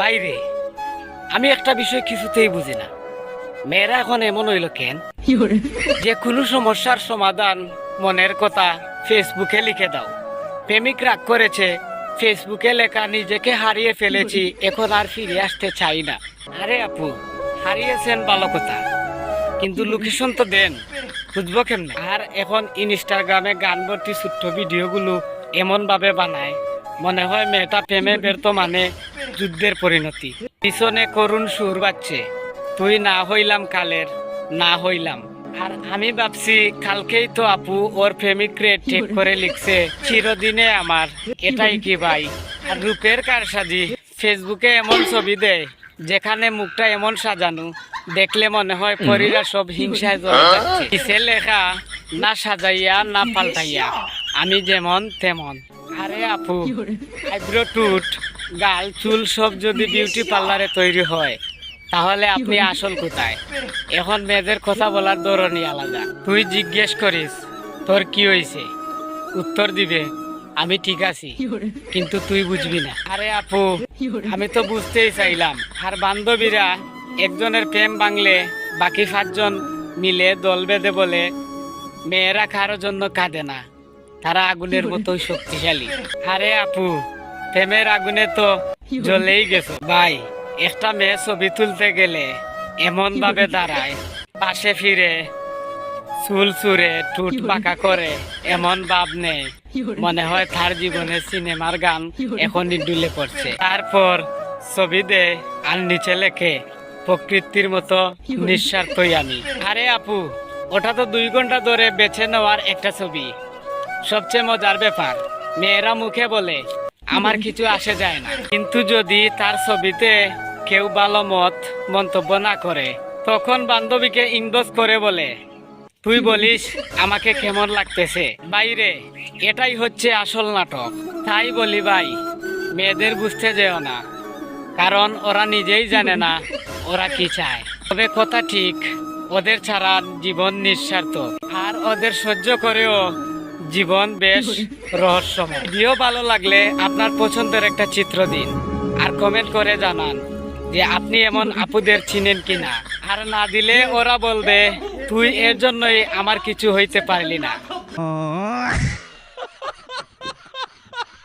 বাইরে আমি একটা বিষয় কিছুতেই বুঝি না। মেয়েরা এখন এমন হইল কেন? যে কোনো সমস্যার সমাধান মনের কথা ফেসবুকে লিখে দাও। প্রেমিক রাগ করেছে ফেসবুকে লেখা নিজেকে হারিয়ে ফেলেছি এখন আর ফিরে আসতে চাই না। আরে আপু হারিয়েছেন ভালো কথা কিন্তু লোকেশন তো দেন বুঝব কেমনে? আর এখন ইনস্টাগ্রামে গান ভর্তি ছোট্ট ভিডিওগুলো এমন ভাবে বানায় মনে হয় মেয়েটা প্রেমে ব্যর্থ মানে যুদ্ধের পরিণতি। পিছনে করুণ সুর বাচ্ছে তুই না হইলাম কালের না হইলাম। আর আমি ভাবছি কালকেই তো আপু ওর প্রেমিকরে ঠিক করে লিখছে চিরদিনে আমার। এটাই কি ভাই? আর রূপের কারসাজি ফেসবুকে এমন ছবি দেয় যেখানে মুখটা এমন সাজানো। দেখলে মনে হয় পরীরা সব হিংসায় জ্বলে যাচ্ছে। কিসে লেখা না সাজাইয়া না পাল্টাইয়া। আমি যেমন তেমন। আরে আপু আইব্রো টুট। গাল, চুল সব যদি বিউটি পার্লারে তৈরি হয়, তাহলে আপনি আসল কোথায়? এখন মেয়েদের কথা বলার ধরনই আলাদা। তুই জিজ্ঞেস করিস, তোর কি হয়েছে উত্তর দিবে, আমি ঠিক আছি, কিন্তু তুই বুঝবি না। আরে আপু, আমি তো বুঝতেই চাইলাম। আর বান্ধবীরা একজনের প্রেম বাংলে বাকি পাঁচজন মিলে দল বেঁধে বলে, মেয়েরা কারোর জন্য কাঁদে না, তারা আগুনের মতোই শক্তিশালী। আরে আপু প্রেমের আগুনে তো জ্বলেই গেছো। ভাই, একটা মেয়ে ছবি তুলতে গেলে এমন ভাবে দাঁড়ায়, পাশে ফিরে চুল চুরে টুট বাঁকা করে, এমন ভাব নেই। মনে হয় তার জীবনে সিনেমার গান এখনই ডুলে পড়ছে। তারপর ছবি দে আর নিচে লেখে, প্রকৃতির মতো নিঃস্বার্থই আমি। আরে আপু, ওটা তো দুই ঘণ্টা ধরে বেছে নেওয়ার একটা ছবি। সবচেয়ে মজার ব্যাপার, মেয়েরা মুখে বলে আমার কিছু আসে যায় না। কিন্তু যদি তার ছবিতে কেউ ভালো মত মন্তব্য না করে, তখন বান্ধবীকে ইনবক্স করে বলে, তুই বলিস আমাকে কেমন লাগতেছে? বাইরে এটাই হচ্ছে আসল নাটক। তাই বলি ভাই, মেয়েদের বুঝতে যেও না। কারণ ওরা নিজেই জানে না ওরা কি চায়। তবে কথা ঠিক, ওদের ছাড়া জীবন নিঃস্বার্থ। আর ওদের সহ্য করেও জীবন বেশ রহস্যময়। ভিডিও ভালো লাগলে আপনার পছন্দের একটা চিত্র দিন আর কমেন্ট করে জানান যে আপনি এমন আপুদের চিনেন কিনা। আর না দিলে ওরা বলবে, তুই এর জন্যই আমার কিছু হইতে পারলি না।